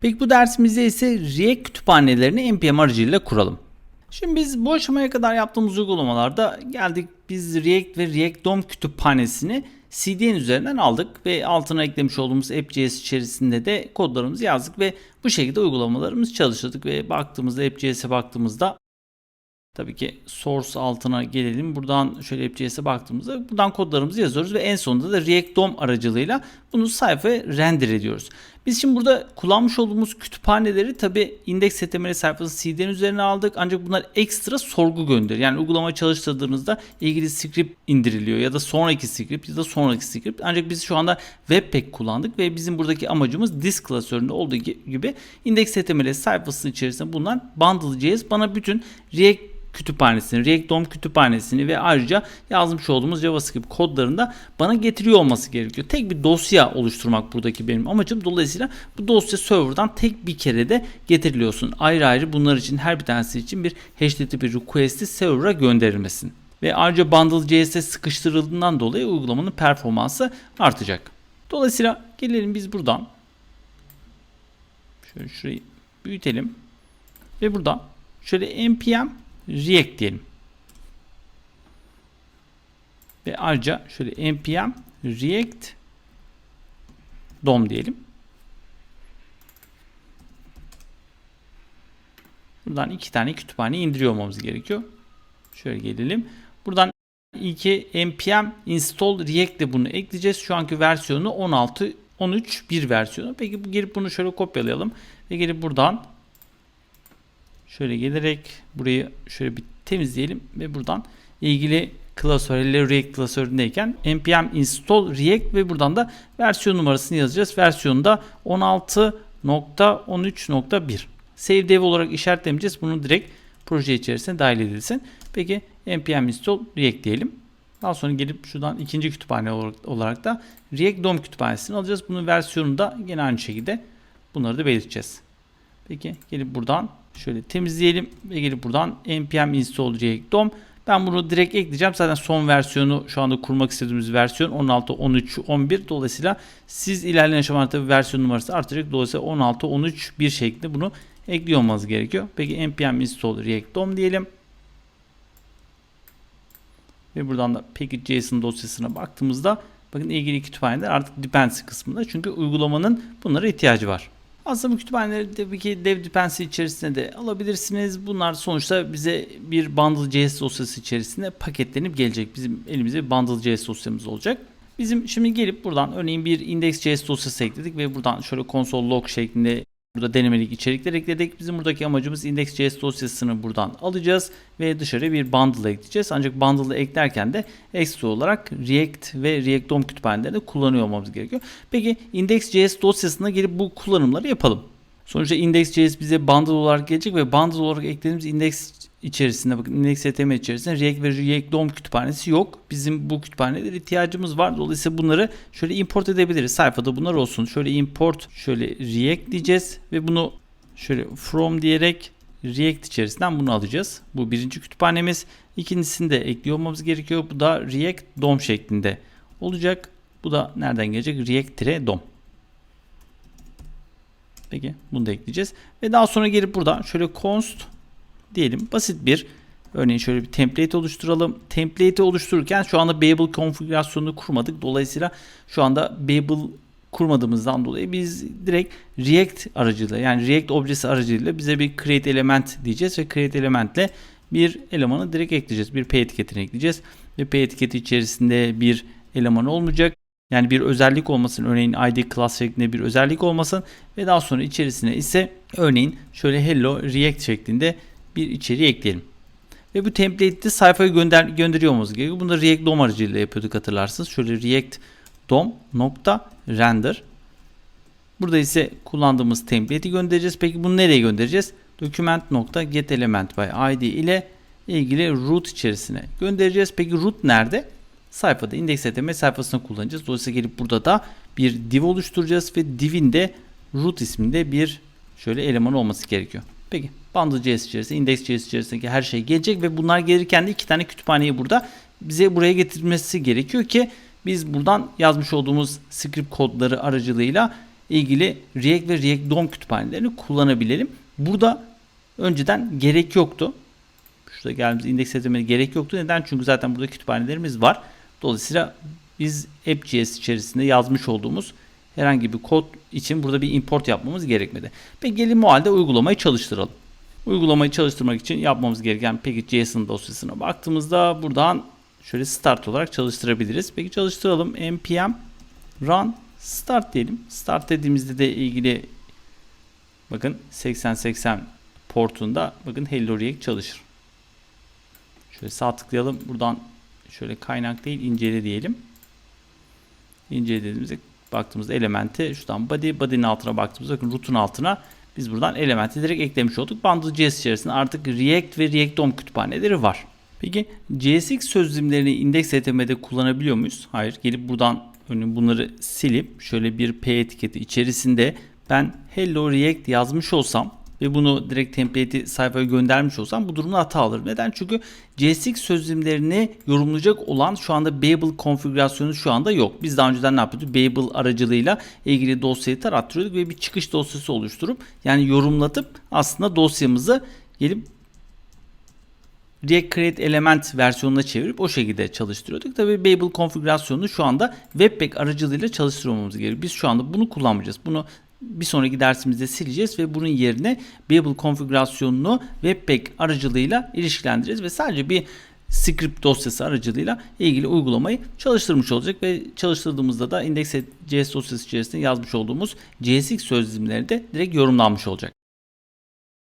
Peki bu dersimizde ise React kütüphanelerini npm aracılığıyla kuralım. Şimdi biz bu aşamaya kadar yaptığımız uygulamalarda geldik biz React ve React DOM kütüphanesini CDN üzerinden aldık ve altına eklemiş olduğumuz app.js içerisinde de kodlarımızı yazdık ve bu şekilde uygulamalarımızı çalıştırdık ve baktığımızda app.js'e baktığımızda Tabii ki source altına gelelim. Buradan şöyle app.js'e baktığımızda buradan kodlarımızı yazıyoruz ve en sonunda da React DOM aracılığıyla bunu sayfaya render ediyoruz. Biz şimdi burada kullanmış olduğumuz kütüphaneleri tabii index.html sayfası CD'nin üzerine aldık. Ancak bunlar ekstra sorgu gönderiyor. Yani uygulama çalıştırdığınızda ilgili script indiriliyor ya da sonraki script ya da sonraki script. Ancak biz şu anda Webpack kullandık ve bizim buradaki amacımız disk klasöründe olduğu gibi index.html sayfasının içerisinde bulunan bundle.js bana bütün React kütüphanesini, React DOM kütüphanesini ve ayrıca yazmış olduğumuz JavaScript kodlarını da bana getiriyor olması gerekiyor. Tek bir dosya oluşturmak buradaki benim amacım. Dolayısıyla bu dosya serverdan tek bir kere de getiriliyorsun. Ayrı ayrı bunlar için her bir tanesi için bir HTTP request'i server'a gönderilmesin. Ve ayrıca bundle.js'e sıkıştırıldığından dolayı uygulamanın performansı artacak. Dolayısıyla gelelim biz buradan şöyle şurayı büyütelim ve buradan şöyle npm React diyelim. Ve ayrıca şöyle npm React DOM diyelim. Buradan iki tane kütüphane indiriyor olmamız gerekiyor. Şöyle gelelim. Buradan iki npm install React de bunu ekleyeceğiz. Şu anki versiyonu 16 13 bir versiyonu. Peki gelip bunu şöyle kopyalayalım ve gelip buradan Şöyle gelerek burayı şöyle bir temizleyelim ve buradan ilgili klasörle React klasöründeyken npm install React ve buradan da versiyon numarasını yazacağız. Versiyonda 16.13.1. Save dev olarak işaretlemeyeceğiz. Bunu direkt proje içerisine dahil edilsin. Peki npm install React diyelim. Daha sonra gelip şuradan ikinci kütüphane olarak da React DOM kütüphanesini alacağız. Bunun versiyonu da yine aynı şekilde bunları da belirteceğiz. Peki gelip buradan Şöyle temizleyelim ve gelip buradan npm install DOM. Ben bunu direkt ekleyeceğim. Zaten son versiyonu şu anda kurmak istediğimiz versiyon 16, 13, 11. Dolayısıyla siz ilerleyen aşamalarda versiyon numarası artacak. Dolayısıyla 16, 13, 1 şeklinde bunu ekliyor olmanız gerekiyor. Peki npm install React diyelim. Ve buradan da package.json dosyasına baktığımızda bakın ilgili kütüphaneler artık dependency kısmında. Çünkü uygulamanın bunlara ihtiyacı var. Aslında bu kütüphaneleri tabii ki dev dependency içerisinde de alabilirsiniz. Bunlar sonuçta bize bir bundle.js dosyası içerisinde paketlenip gelecek. Bizim elimizde bir bundle.js dosyamız olacak. Bizim şimdi gelip buradan örneğin bir index.js dosyası ekledik ve buradan şöyle console log şeklinde Burada denemelik içerikler ekledik. Bizim buradaki amacımız index.js dosyasını buradan alacağız ve dışarı bir bundle ekleyeceğiz. Ancak bundle'ı eklerken de ekstra olarak React ve React DOM kütüphanelerini kullanıyor olmamız gerekiyor. Peki index.js dosyasına gelip bu kullanımları yapalım. Sonuçta index.js bize bundle olarak gelecek ve bundle olarak eklediğimiz index içerisinde bakın index.html içerisinde React ve React DOM kütüphanesi yok. Bizim bu kütüphanelere ihtiyacımız var. Dolayısıyla bunları şöyle import edebiliriz. Sayfada bunlar olsun. Şöyle import şöyle React diyeceğiz ve bunu şöyle from diyerek React içerisinden bunu alacağız. Bu birinci kütüphanemiz. İkincisini de ekliyor olmamız gerekiyor. Bu da React DOM şeklinde olacak. Bu da nereden gelecek? React-DOM. Peki bunu da ekleyeceğiz. Ve daha sonra gelip burada şöyle const diyelim basit bir örneğin şöyle bir template oluşturalım. Template'i oluştururken şu anda Babel konfigürasyonunu kurmadık. Dolayısıyla şu anda Babel kurmadığımızdan dolayı biz direkt React aracılığıyla yani React objesi aracılığıyla bize bir create element diyeceğiz ve create elementle bir elemanı direkt ekleyeceğiz. Bir p etiketini ekleyeceğiz ve p etiketi içerisinde bir eleman olmayacak. Yani bir özellik olmasın. Örneğin id class şeklinde bir özellik olmasın ve daha sonra içerisine ise örneğin şöyle hello react şeklinde bir içeriği ekleyelim. Ve bu template'i sayfaya gönder gönderiyor olmamız gerekiyor. Bunu da React DOM aracılığıyla yapıyorduk hatırlarsınız. Şöyle React DOM nokta render. Burada ise kullandığımız template'i göndereceğiz. Peki bunu nereye göndereceğiz? Document nokta get element by id ile ilgili root içerisine göndereceğiz. Peki root nerede? Sayfada index.html sayfasını kullanacağız. Dolayısıyla gelip burada da bir div oluşturacağız ve divin de root isminde bir şöyle eleman olması gerekiyor. Peki Bundle.js içerisinde, Index.js içerisindeki her şey gelecek ve bunlar gelirken de iki tane kütüphaneyi burada bize buraya getirmesi gerekiyor ki biz buradan yazmış olduğumuz script kodları aracılığıyla ilgili React ve React DOM kütüphanelerini kullanabilelim. Burada önceden gerek yoktu. Şurada geldiğimiz indeks etmeye gerek yoktu. Neden? Çünkü zaten burada kütüphanelerimiz var. Dolayısıyla biz app.js içerisinde yazmış olduğumuz herhangi bir kod için burada bir import yapmamız gerekmedi. Peki gelin o halde uygulamayı çalıştıralım. Uygulamayı çalıştırmak için yapmamız gereken peki JSON dosyasına baktığımızda buradan şöyle start olarak çalıştırabiliriz. Peki çalıştıralım. npm run start diyelim. Start dediğimizde de ilgili bakın 8080 portunda bakın Hello React çalışır. Şöyle sağ tıklayalım. Buradan şöyle kaynak değil incele diyelim. İncele dediğimizde baktığımızda elementi şuradan body body'nin altına baktığımızda bakın root'un altına biz buradan elementi direkt eklemiş olduk. Bundle.js içerisinde artık React ve React DOM kütüphaneleri var. Peki JSX sözlümlerini indeks etmede kullanabiliyor muyuz? Hayır. Gelip buradan bunları silip şöyle bir P etiketi içerisinde ben Hello React yazmış olsam ve bunu direkt template'i sayfaya göndermiş olsam bu durumda hata alır. Neden? Çünkü JSX sözlümlerini yorumlayacak olan şu anda Babel konfigürasyonu şu anda yok. Biz daha önceden ne yapıyorduk? Babel aracılığıyla ilgili dosyayı tarattırıyorduk ve bir çıkış dosyası oluşturup yani yorumlatıp aslında dosyamızı gelip React Create Element versiyonuna çevirip o şekilde çalıştırıyorduk. Tabii Babel konfigürasyonunu şu anda Webpack aracılığıyla çalıştırmamız gerekiyor. Biz şu anda bunu kullanmayacağız. Bunu bir sonraki dersimizde sileceğiz ve bunun yerine Babel konfigürasyonunu Webpack aracılığıyla ilişkilendireceğiz ve sadece bir script dosyası aracılığıyla ilgili uygulamayı çalıştırmış olacak ve çalıştırdığımızda da index.js dosyası içerisinde yazmış olduğumuz JSX sözlümleri de direkt yorumlanmış olacak.